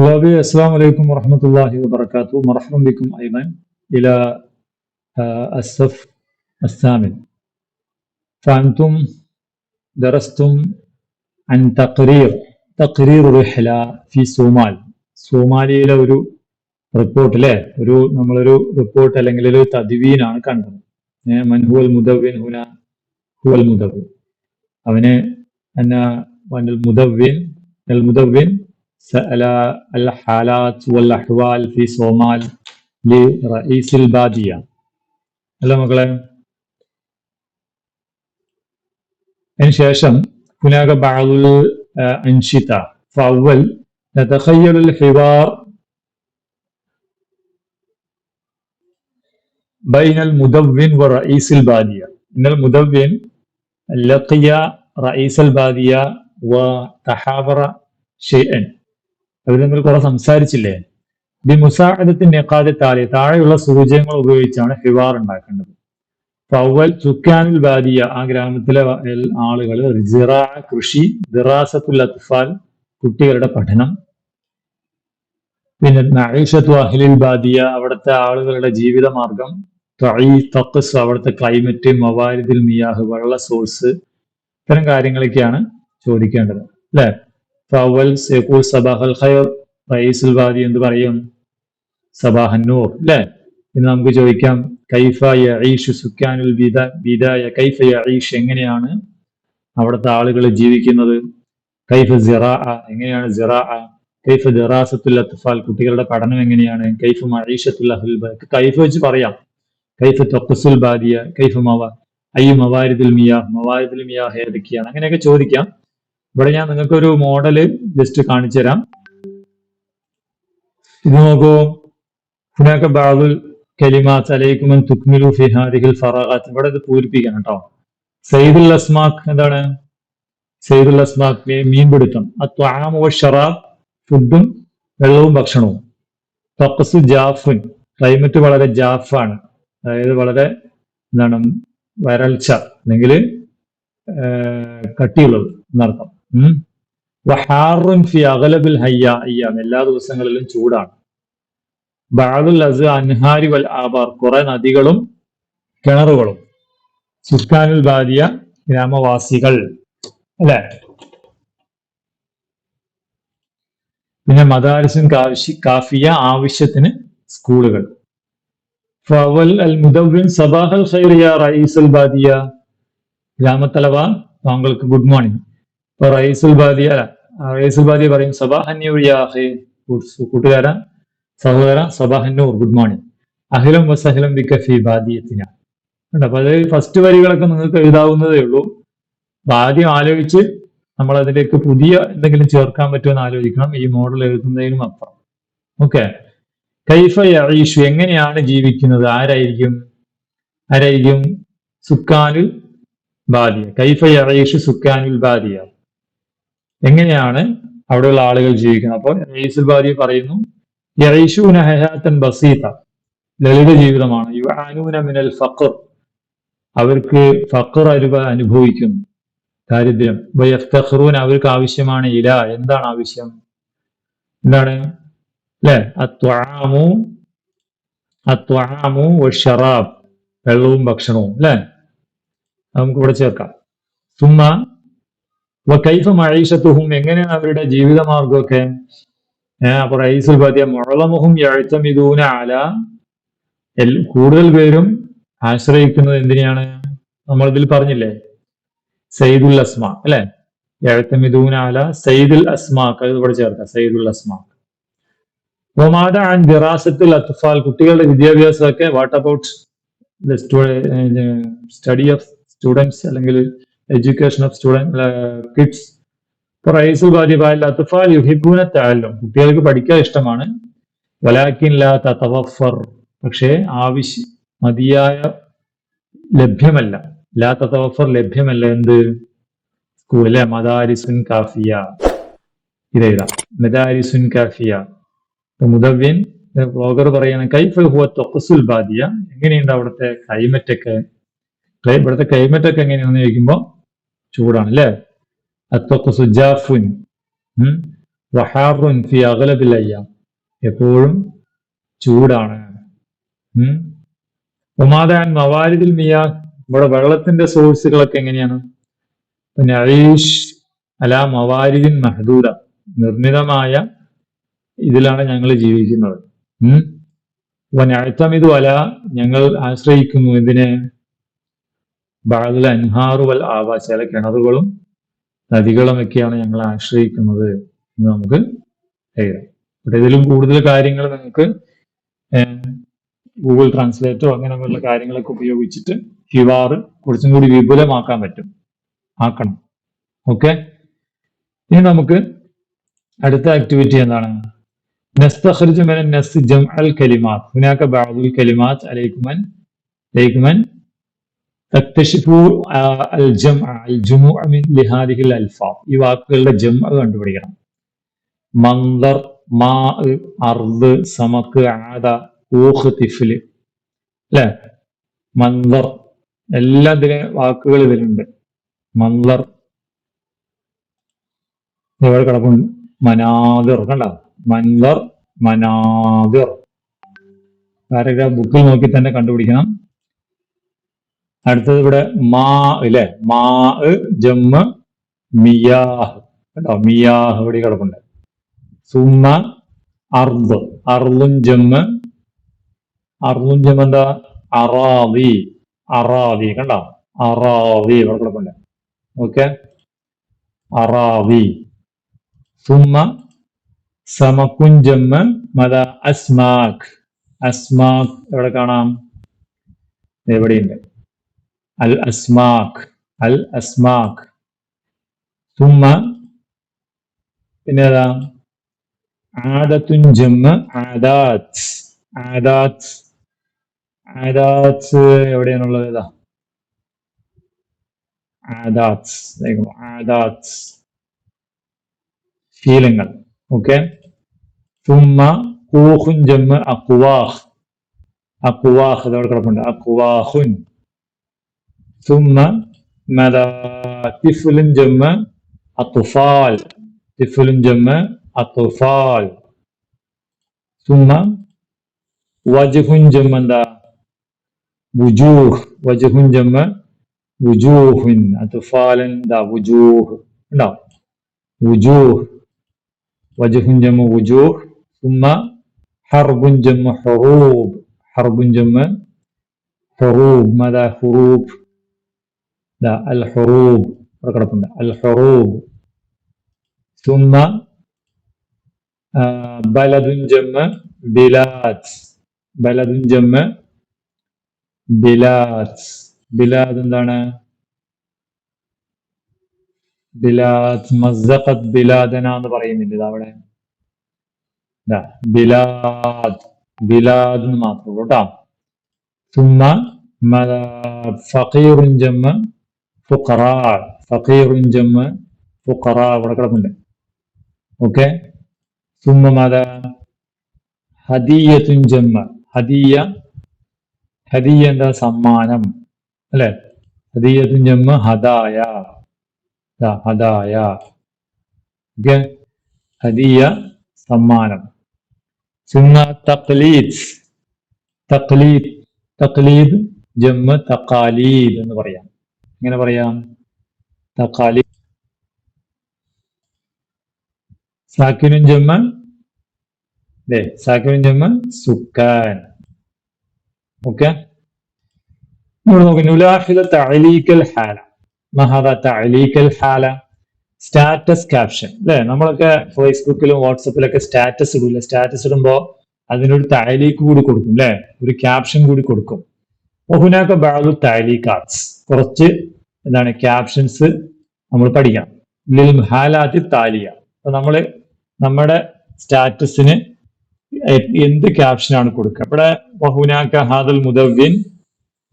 طلابي السلام عليكم ورحمة الله وبركاته مرحبا بكم أيضا إلى آه، الصف الثامن فأنتم درستم عن تقرير تقرير رحلة في صومال സോമാലിയിലെ ഒരു റിപ്പോർട്ട് അല്ലേ ഒരു നമ്മളൊരു റിപ്പോർട്ട് അല്ലെങ്കിൽ ഒരു തദ്വീനാണ് കണ്ടത് ഏ, മൻഹുവൽ മുദവ്വിൻ ഹുന ഹുവൽ മുദവ്വിൻ അവന് എന്നാ വനൽ മുദവ്വിൻ അൽ മുദവ്വിൻ سأل الحالات والأحوال في صومال لرئيس البادية അല്ല മക്കളെ അതിനുശേഷം هناك بعض الأنشطة فأول نتخيل الحوار بين المدون ورئيس البادية إن المدون لقي رئيس البادية وتحاور شيئا അവർ തമ്മിൽ കുറെ സംസാരിച്ചില്ലേ? ബി മുസാഹിദത്തിന്റെ നെക്കാതെ താഴെ താഴെയുള്ള സൂചകങ്ങൾ ഉപയോഗിച്ചാണ് ഹിവാർ ഉണ്ടാക്കേണ്ടത്. ഫവൽ ചുക്കാനിൽ ബാദിയ ആ ഗ്രാമത്തിലെ ആളുകൾ റിസിറ കൃഷി ദിറാസത്തുൽ അത്ഫാൽ കുട്ടികളുടെ പഠനം. പിന്നെ നഹീഷത്തു അഹ്ലിൽ ബാദിയ അവിടുത്തെ ആളുകളുടെ ജീവിത മാർഗം തക്കസ് അവിടുത്തെ ക്ലൈമറ്റ് മവാരിദിൽ മിയാഹ് വെള്ള സോഴ്സ് ഇത്തരം കാര്യങ്ങളൊക്കെയാണ് ചോദിക്കേണ്ടത്. അല്ലെ? ഫവൽ സേഖൂൽ സബാഹൽ ഖൈർ റയീസുൽ ബാദി എന്ത് പറയും. സബാഹന്നൂർ അല്ലെ ഇന്ന് നമുക്ക് ചോദിക്കാം കൈഫ യഈഷു സുക്കാനുൽ ബിദ ബിദായ കൈഫ യഈഷ് എങ്ങനെയാണ് അവിടുത്തെ ആളുകൾ ജീവിക്കുന്നത്? കൈഫ സിറാ എങ്ങനെയാണ് സിറാ കൈഫ ദിറാസത്തുൽ അത്ഫാൽ കുട്ടികളുടെ പഠനം എങ്ങനെയാണ്? കൈഫ മഴീഷത്തുൽ അഹുൽ കൈഫ വെച്ച് പറയാം. കൈഫ തൊക്കസുൽ ബാദിയ കൈഫ മവ അയ്യു മവാരിദുൽ മിയാഹ് മവാരിദുൽ മിയാഹ് ഏതൊക്കെയാണ്? അങ്ങനെയൊക്കെ ചോദിക്കാം. ഇവിടെ ഞാൻ നിങ്ങൾക്ക് ഒരു മോഡൽ ജസ്റ്റ് കാണിച്ചു തരാം. ഇത് നോക്കൂ. ഹുനാക്ക ബാബുൽ കലിമാത്ത് അലൈക്കുമൻ തുക്മിലു ഫി ഹാദിഹിൽ ഫറാഖാത്ത് ഇവിടെ ഇത് പൂരിപ്പിക്കണം കേട്ടോ സയ്യിദുൽ അസ്മാഖ് എന്താണ്? സയ്യിദുൽ അസ്മാഖ് മീൻപിടുത്തം. ത്വാമ ഷറാബ് ഫുഡും വെള്ളവും ഭക്ഷണവും. തഖസു ജാഫുൻ. ക്ലൈമറ്റ് വളരെ ജാഫാണ്. അതായത് വളരെ എന്താണ്? വരൾച്ച. അല്ലെങ്കിൽ കട്ടിയുള്ളത് എന്നർത്ഥം. ഉം. ഫി അഗലബിൽ ഹയ്യ അയ്യാം എല്ലാ ദിവസങ്ങളിലും ചൂടാണ്. ബാദുൽ അസ് അൻഹാരി വൽ ആബാർ. കുറെ നദികളും കിണറുകളും. സുൽത്താനുൽ ബാദിയ ഗ്രാമവാസികൾ. അല്ലെ? പിന്നെ മദാരിസും കാവശ്യ കാഫിയ ആവശ്യത്തിന് സ്കൂളുകൾ. ഫവൽ അൽ മുദവ്വിൻ സബാഹൽ ഖൈറിയ റയീസ് അൽ ബാദിയ. ഗ്രാമത്തലവ താങ്കൾക്ക് ഗുഡ് മോർണിംഗ്. ഇപ്പൊ ബാദിയ അല്ല ബാദിയ പറയും സബാഹന്നൂർ യാ അഖി സഹോദര സബാഹന്നൂർ ഗുഡ് മോർണിംഗ്. അഹിലം വസഹലം ബിക ഫി ബാദിയത്തിന. അപ്പൊ അത് ഫസ്റ്റ് വരികളൊക്കെ നിങ്ങൾക്ക് എഴുതാവുന്നതേ ഉള്ളൂ. ആദ്യം ആലോചിച്ച് നമ്മൾ അതിലേക്ക് പുതിയ എന്തെങ്കിലും ചേർക്കാൻ പറ്റുമെന്ന് ആലോചിക്കണം. ഈ മോഡൽ എഴുതുന്നതിനും അപ്പുറം. ഓക്കെ. കൈഫ യീഷു എങ്ങനെയാണ് ജീവിക്കുന്നത്? ആരായിരിക്കും? ആരായിരിക്കും? സുക്കാനുൽ ബാദിയ. കൈഫ യഈഷു സുക്കാനുൽ ബാദിയ. എങ്ങനെയാണ് അവിടെയുള്ള ആളുകൾ ജീവിക്കുന്നത്? അപ്പോൾ റയീസുൽ ബാരി പറയുന്നു യഈഷൂന ഹയാത്തൻ ബസീത ലളിത ജീവിതമാണ്. യുആനൂന മിനൽ ഫഖർ അവർക്ക് ഫഖർ അനുഭ അനുഭവിക്കുന്നു. ദാരിദ്ര്യം. വയഫ്തഖറൂൻ അവർക്ക് ആവശ്യമാണ് ഇല. എന്താണ് ആവശ്യം? എന്താണ്? അല്ലെ അത്വാമു അത്വാമു ഷറാബ് വെള്ളവും ഭക്ഷണവും. അല്ലെ നമുക്ക് ഇവിടെ ചേർക്കാം. സുമ്മ വൈഫ മഴീഷത്തുഹും എങ്ങനെയാണ് അവരുടെ ജീവിതമാർഗമൊക്കെ അപ്പൊ റൈസുൽ ബദിയ മുഴലമുഹും അല കൂടുതൽ പേരും ആശ്രയിക്കുന്നത് എന്തിനെയാണ്? നമ്മളിതിൽ പറഞ്ഞില്ലേ? സയ്യിദുൽ അസ്മ അല്ലെ? എഴുത്തമിതൂന അല സയ്യിദുൽ അസ്മാക്ക് അത് ഇവിടെ ചേർക്കാം സയ്യിദുൽ അസ്മാക്ക് ഒമാദ ആൻഡ് ദിറാസത്തുൽ അത്ഫാൽ കുട്ടികളുടെ വിദ്യാഭ്യാസമൊക്കെ what about study of students അല്ലെങ്കിൽ എഡ്യൂക്കേഷൻ ഓഫ് സ്റ്റുഡന്റ് കിഡ്സ് ഇപ്പൊ റൈസുൽ ബാദിബാൽ അത്ഫാൽ യുഹിബൂന താലും കുട്ടികൾക്ക് പഠിക്കാൻ ഇഷ്ടമാണ്. വലാക്കിൻ തവഫർ പക്ഷേ ആവശ്യ മതിയായ ലഭ്യമല്ല. ലാ തവഫർ ലഭ്യമല്ല എന്ത്? സ്കൂളിലെ മദാരിസുൻ കാഫിയ. ഇതെഴുതാം മദാരിസുൻ കാഫിയ. മുദവ്യൻ ബ്ലോഗർ പറയുന്ന കൈഫ് ഹുവ തൊക്കസുൽ ബാദിയ? എങ്ങനെയുണ്ട് അവിടുത്തെ ക്ലൈമറ്റൊക്കെ ക്ലൈ- ഇവിടുത്തെ ക്ലൈമറ്റൊക്കെ എങ്ങനെയാണെന്ന് ചോദിക്കുമ്പോ ചൂടാണ് അല്ലേ ഉം. വഹാറുൻ ഫി അഗലബിൽ അയ്യാം. എപ്പോഴും ചൂടാണ് ഉമാദാൻ മവാരിദിൽ മിയാ ഇവിടെ വെള്ളത്തിന്റെ സോഴ്സുകളൊക്കെ എങ്ങനെയാണ്? പിന്നെ അഴീഷ് അല മവാരിദിൻ മഹദൂദ നിർമ്മിതമായ ഇതിലാണ് ഞങ്ങൾ ജീവിക്കുന്നത് വനഅ്തമിദു അല ഞങ്ങൾ ആശ്രയിക്കുന്നു ഇതിനെ ബാദൽ അൻഹാറുവൽ ആവ ചില കിണറുകളും നദികളുമൊക്കെയാണ് ഞങ്ങൾ ആശ്രയിക്കുന്നത് എന്ന് നമുക്ക് എഴുതാം ഇവിടെ ഇതിലും കൂടുതൽ കാര്യങ്ങൾ നിങ്ങൾക്ക് ഗൂഗിൾ ട്രാൻസ്ലേറ്റോ അങ്ങനെയുള്ള കാര്യങ്ങളൊക്കെ ഉപയോഗിച്ചിട്ട് കിവാറ് കുറച്ചും കൂടി വിപുലമാക്കാൻ പറ്റും. ആക്കണം. ഓക്കെ? ഇനി നമുക്ക് അടുത്ത ആക്ടിവിറ്റി എന്താണ്? നസ്തഖർജ് മെൻ നസ് ജം അൽ കലിമാൽ കലിമാൻ ബാദുൽ കലിമാത്ത് തക്തഷിഫു അൽ ജം അൽ ജുമു ലിഹാദിഹിൽ അൽഫാം. ഈ വാക്കുകളുടെ ജം കണ്ടുപിടിക്കണം. മന്ദർ മാ അർദ് സമക്ക് ആദ ഊഹ് തിഫിൽ. അല്ലെ? മന്ദർ. എല്ലാ വാക്കുകൾ ഇതിലുണ്ട്. മന്ദർ. ഇവിടെ കിടപ്പുണ്ട്. മനാദിർ. കണ്ട? മന്ദർ മനാദിർ. പാരഗ്രാഫ് ബുക്കിൽ നോക്കി തന്നെ കണ്ടുപിടിക്കണം. അടുത്തത് ഇവിടെ മാ ഇല്ലേ? മാ ജമ്മ മിയാഹ്. കേട്ടോ മിയാഹ് ഇവിടെ കിടപ്പുണ്ട്. സുമ അർദ്. അർദും ജമ്മ അർദും ജമ്മ് എന്താ? അറാവി. അറാവി കണ്ട? അറാവി ഇവിടെ കിടപ്പുണ്ട്. ഓക്കെ? അറാവി. സുമ സമക്കുൻ ജമ്മ മത അസ്മാക്. അസ്മാക് എവിടെ കാണാം? എവിടെയുണ്ട്? അൽ അസ്മാക് അൽ അസ്മാക് സുമ്മ പിന്നെ ഏതാ ആദത്തുൻ ജമ്മ് ആദാത്ത് ആദാത്ത് ആദാത്ത് എവിടെയാണുള്ളത് ഏതാ ആദാത്ത് ആദാത്ത് ശീലങ്ങൾ ഓക്കെ? ثم കൂഹുൻ ജമ്മ് അക്വാഹ്. അക്വാഹ് ഇതവിടെ കിടപ്പുണ്ട്. അക്വാഹുൻ. ثم ماذا طفل جمع الطفال طفل جمع الطفال ثم وجه جمع وجوه. وجه جمع وجوه. أطفال دا وجوه. لا وجوه. وجه جمع وجوه. ثم حرب جمع حروب. حرب جمع حروب. ماذا؟ حروب. لا الحروب പ്രകടപ്പുണ്ട് الحروب ثم آه بلد جمع بلاد بلد جمع بلاد بلاد എന്താണ് ബിലാദ് മസ്സഖത്ത് ബിലാദന എന്ന് പറയുന്നില്ല ഇത് അവിടെ ദാ, ബിലാദ് ബിലാദ് എന്ന് മാത്രമേ ഉള്ളൂ കേട്ടോ ثم ماذا فقير ഫുഖറ ഫഖീറുൻ ജമ്മ ഫുഖറ ഇവിടെ കിടപ്പുണ്ട്. ഓക്കെ സുമ്മത ഹദീയത്തുൻ ജമ്മ. ഹദീയ ഹദീയ എന്താ സമ്മാനം? അല്ലെ? ഹദീയത്തുൻ ജമ്മ ഹദായ. ഹദായ. ഓക്കെ ഹദീയ സമ്മാനം. സുന്ന തക്ലീദ് തക്ലീദ് തക്ലീദ് ജമ്മ തക്കാലീദ് എന്ന് പറയാം. എങ്ങനെ പറയാം? തക്കാലി സാക്കിനും ജമ്മ അല്ലേ സാക്കിനും ജമ്മ സുക്കാൻ. ഓക്കെ? ഹാല. Status caption. അല്ലെ? നമ്മളൊക്കെ ഫേസ്ബുക്കിലും വാട്സപ്പിലൊക്കെ സ്റ്റാറ്റസ് ഇടില്ല സ്റ്റാറ്റസ് ഇടുമ്പോ അതിനൊരു തഅലീക്ക് കൂടി കൊടുക്കും അല്ലെ? ഒരു ക്യാപ്ഷൻ കൂടി കൊടുക്കും. ഒഹുനാക്ക ബാദു തഅലീക്കാത്സ് കുറച്ച് എന്താണ് ക്യാപ്ഷൻസ് നമ്മൾ പഠിക്കാം. ലിൽ ഹാലാത്തി താലിയ. അപ്പൊ നമ്മൾ നമ്മുടെ സ്റ്റാറ്റസിന് എന്ത് ക്യാപ്ഷനാണ് കൊടുക്കുക. ഇവിടെ വഹുനാക്ക ഹാദൽ മുദവ്വിൻ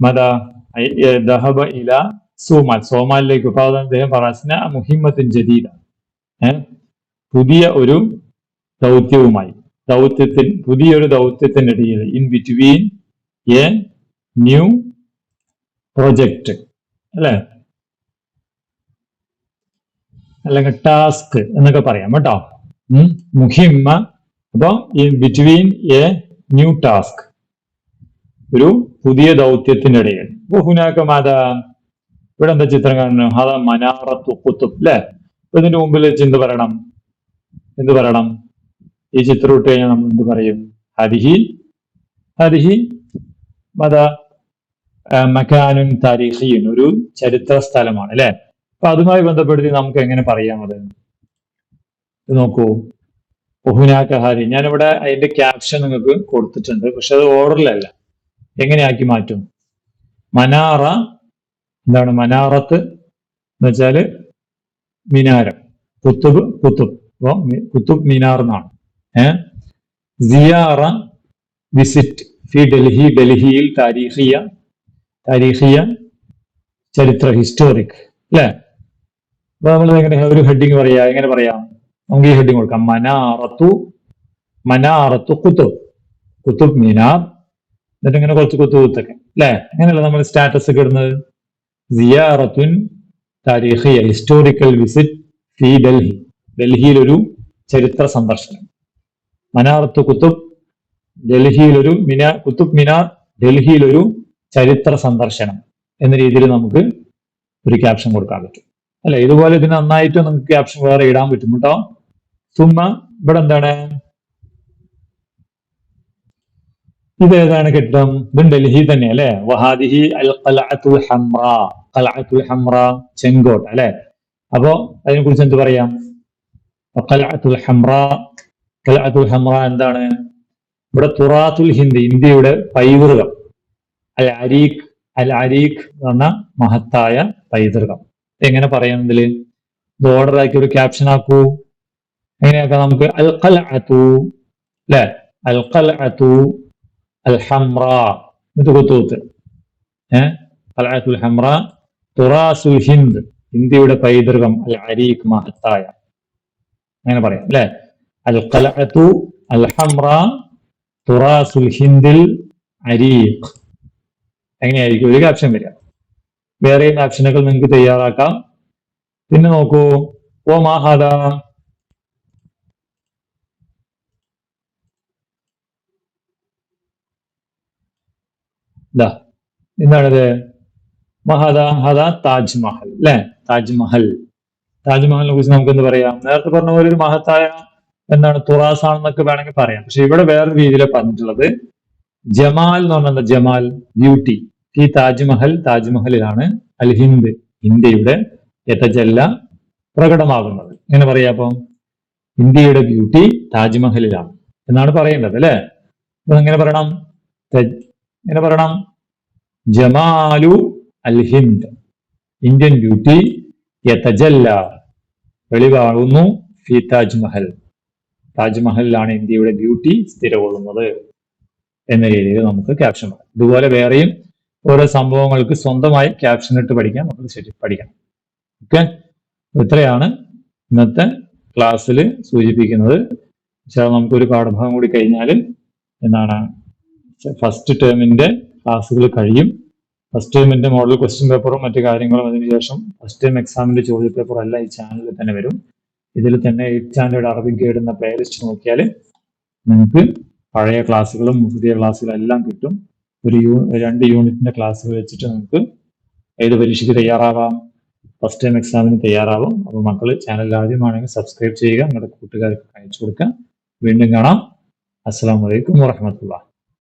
മത ദഹബ ഇല സോമാൽ. സോമാലിലേക്ക് അപ്പൊ അദ്ദേഹം പറസ്ന മുഹിമ്മത്തിൻ ജദീദ. പുതിയ ഒരു ദൗത്യവുമായി. ദൗത്യത്തിൽ പുതിയൊരു ദൗത്യത്തിന്റെ ഇടയിൽ in between a new project അല്ലെ? അല്ലെങ്കിൽ ടാസ്ക് എന്നൊക്കെ പറയാം കേട്ടോ. മുഹിമ്മ. അപ്പൊ ഈ ബിറ്റ്വീൻ എ ന്യൂ ടാസ്ക് ഒരു പുതിയ ദൗത്യത്തിനിടയിൽ ഇടയിൽ. ഹുനാക്ക മാത ഇവിടെ എന്താ ചിത്രം കാണുന്നു? അതാ മനാറത്തു കുത്തുബ് അല്ലെ? ഇതിന്റെ മുമ്പിൽ വെച്ച് എന്ത് പറയണം? എന്ത് പറയണം? ഈ ചിത്രം ഇട്ട് കഴിഞ്ഞാൽ നമ്മൾ എന്ത് പറയും? ഹരിഹി ഹരിഹി മത മക്കാനും താരീഖിയും ഒരു ചരിത്ര സ്ഥലമാണ് അല്ലെ? അപ്പൊ അതുമായി ബന്ധപ്പെടുത്തി നമുക്ക് എങ്ങനെ പറയാം അത്? ഇത് നോക്കൂ. ഒഹുനാക്ക ഹരി ഞാനിവിടെ അതിന്റെ ക്യാപ്ഷൻ നിങ്ങൾക്ക് കൊടുത്തിട്ടുണ്ട്. പക്ഷെ അത് ഓർഡറിലല്ല എങ്ങനെയാക്കി മാറ്റും? മനാറ എന്താണ് മനാറത്ത്? എന്ന് വെച്ചാൽ മിനാരം. കുത്തുബ് കുത്തുബ്. അപ്പൊ കുത്തുബ് മിനാർ എന്നാണ്. ഏഹ് സിയാറ വിസിറ്റ്. ഫി ഡൽഹി ഡൽഹിയിൽ താരീഖിയ താരീഖിയ ചരിത്ര ഹിസ്റ്റോറിക്. അല്ലെ? അപ്പൊ നമ്മൾ എങ്ങനെ ഒരു ഹെഡിങ് പറയാ? എങ്ങനെ പറയാം? നമുക്ക് ഈ ഹെഡിങ് കൊടുക്കാം. മനാറത്തു മനാറത്തു കുത്തുബ്. കുത്തുബ് മീനാർ എന്നിട്ട് ഇങ്ങനെ കുറച്ച് കുത്തു കുത്തൊക്കെ. അല്ലെ? അങ്ങനെയല്ല നമ്മൾ സ്റ്റാറ്റസ് ഒക്കെ ഇടുന്നത്? സിയാറത്തുൻ താരീഖിയ ഹിസ്റ്റോറിക്കൽ വിസിറ്റ് ഫി ഡൽഹി. ഡൽഹിയിലൊരു ചരിത്ര സന്ദർശനം. മനാറത്ത് കുത്തുബ് ഡൽഹിയിലൊരു മിനാർ മിനാ കുത്തുബ് മിനാർ ഡൽഹിയിലൊരു ചരിത്ര സന്ദർശനം എന്ന രീതിയിൽ നമുക്ക് ഒരു ക്യാപ്ഷൻ കൊടുക്കാൻ പറ്റും. അല്ലെ? ഇതുപോലെ ഇതിന് നന്നായിട്ട് നിങ്ങൾക്ക് ക്യാപ്ഷൻ വേറെ ഇടാൻ പറ്റും കേട്ടോ. സുമ ഇവിടെ എന്താണ്? ഇത് ഏതാണ് കെട്ടിടം? ഇതും ഡൽഹി തന്നെ അല്ലെ? വഹാദിഹി അൽ കലഅത്തുൽ ഹംറ. കലഅത്തുൽ ഹംറ ചെങ്കോട്ട അല്ലെ? അപ്പോ അതിനെ കുറിച്ച് എന്ത് പറയാം? കലഅത്തുൽ ഹംറ. കലഅത്തുൽ ഹംറ എന്താണ്? ഇവിടെ തുറാത്തുൽ ഹിന്ദ് ഇന്ത്യയുടെ പൈതൃകം. അൽ അരീഖ് അൽ അരീഖ് പറഞ്ഞ മഹത്തായ പൈതൃകം. എങ്ങനെ പറയുന്നതിൽ ഇത് ഓർഡർ ആക്കി ഒരു ക്യാപ്ഷൻ ആക്കൂ. എങ്ങനെയാക്കാം നമുക്ക്? അൽ അതു അല്ലെ? അൽ ഖലഅത്തു അൽ ഹംറ ഇത് കുത്തുകുത്ത് ഏഹ് ഖലഅത്തുൽ ഹംറ ഹിന്ദ് ഇന്ത്യയുടെ പൈതൃകം അൽ അരീഖ് മഹത്തായ. അങ്ങനെ പറയാം അല്ലെ? അൽ ഖലഅത്തു അൽ ഹംറ തുറാസുൽ ഹിന്ദിൽ അരീഖ്. എങ്ങനെയായിരിക്കും? ഒരു ക്യാപ്ഷൻ വരിക. വേറെയും ആപ്ഷനുകൾ നിങ്ങൾക്ക് തയ്യാറാക്കാം. പിന്നെ നോക്കൂ. ഓ മാഹാദ. എന്താണിത് മഹാദ ഹദ താജ്മഹൽ അല്ലെ? താജ്മഹൽ. താജ്മഹലിനെ കുറിച്ച് നമുക്ക് എന്ത് പറയാം? നേരത്തെ പറഞ്ഞ പോലെ ഒരു മഹത്തായ എന്താണ് തുറാസ് ആണെന്നൊക്കെ വേണമെങ്കിൽ പറയാം. പക്ഷെ ഇവിടെ വേറൊരു രീതിയിലാണ് പറഞ്ഞിട്ടുള്ളത്. ജമാൽ എന്ന് പറഞ്ഞാൽ ജമാൽ ബ്യൂട്ടി. ഈ താജ്മഹൽ താജ്മഹലിലാണ് അൽ ഹിന്ദ് ഇന്ത്യയുടെ യഥജല്ല പ്രകടമാകുന്നത്. എങ്ങനെ പറയാ അപ്പം? ഇന്ത്യയുടെ ബ്യൂട്ടി താജ്മഹലിലാണ് എന്നാണ് പറയേണ്ടത് അല്ലെ? അപ്പൊ എങ്ങനെ പറയണം? എങ്ങനെ പറയണം? ജമാലു അൽ ഹിന്ദ് ഇന്ത്യൻ ബ്യൂട്ടി യഥജല്ല വെളിവാകുന്നു ഫി താജ്മഹൽ. താജ്മഹലിലാണ് ഇന്ത്യയുടെ ബ്യൂട്ടി സ്ഥിരകൊള്ളുന്നത് എന്ന രീതിയിൽ നമുക്ക് ക്യാപ്ഷൻ ഇതുപോലെ വേറെയും ഓരോ സംഭവങ്ങൾക്ക് സ്വന്തമായി ക്യാപ്ഷൻ ഇട്ട് പഠിക്കാൻ നമുക്ക് ശരി പഠിക്കണം. ഓക്കെ ഇത്രയാണ് ഇന്നത്തെ ക്ലാസ്സിൽ സൂചിപ്പിക്കുന്നത്. പക്ഷേ നമുക്കൊരു പാഠഭാഗം കൂടി കഴിഞ്ഞാൽ എന്താണ് ഫസ്റ്റ് ടേമിന്റെ ക്ലാസ്സുകൾ കഴിയും. ഫസ്റ്റ് ടേമിന്റെ മോഡൽ ക്വസ്റ്റ്യൻ പേപ്പറും മറ്റു കാര്യങ്ങളും അതിനുശേഷം ഫസ്റ്റ് ടേം എക്സാമിന്റെ ചോദ്യ പേപ്പറും എല്ലാം ഈ ചാനലിൽ തന്നെ വരും. ഇതിൽ തന്നെ ഈ സ്റ്റാൻഡേർഡ് അറബിക് ഗൈഡ് എന്ന പ്ലേലിസ്റ്റ് നോക്കിയാൽ നിങ്ങൾക്ക് പഴയ ക്ലാസ്സുകളും പുതിയ ക്ലാസ്സുകളും എല്ലാം കിട്ടും. ഒരു യൂ രണ്ട് യൂണിറ്റിന്റെ ക്ലാസ്സുകൾ വെച്ചിട്ട് നമുക്ക് ഏത് പരീക്ഷയ്ക്ക് തയ്യാറാവാം? ഫസ്റ്റ് ടൈം എക്സാമിന് തയ്യാറാവും. അപ്പോൾ മക്കൾ ചാനൽ ആദ്യമാണെങ്കിൽ സബ്സ്ക്രൈബ് ചെയ്യുക. നിങ്ങളുടെ കൂട്ടുകാർക്ക് അയച്ചു കൊടുക്കുക. വീണ്ടും കാണാം. അസ്സാം വലൈക്കും വാഹമത്തുള്ള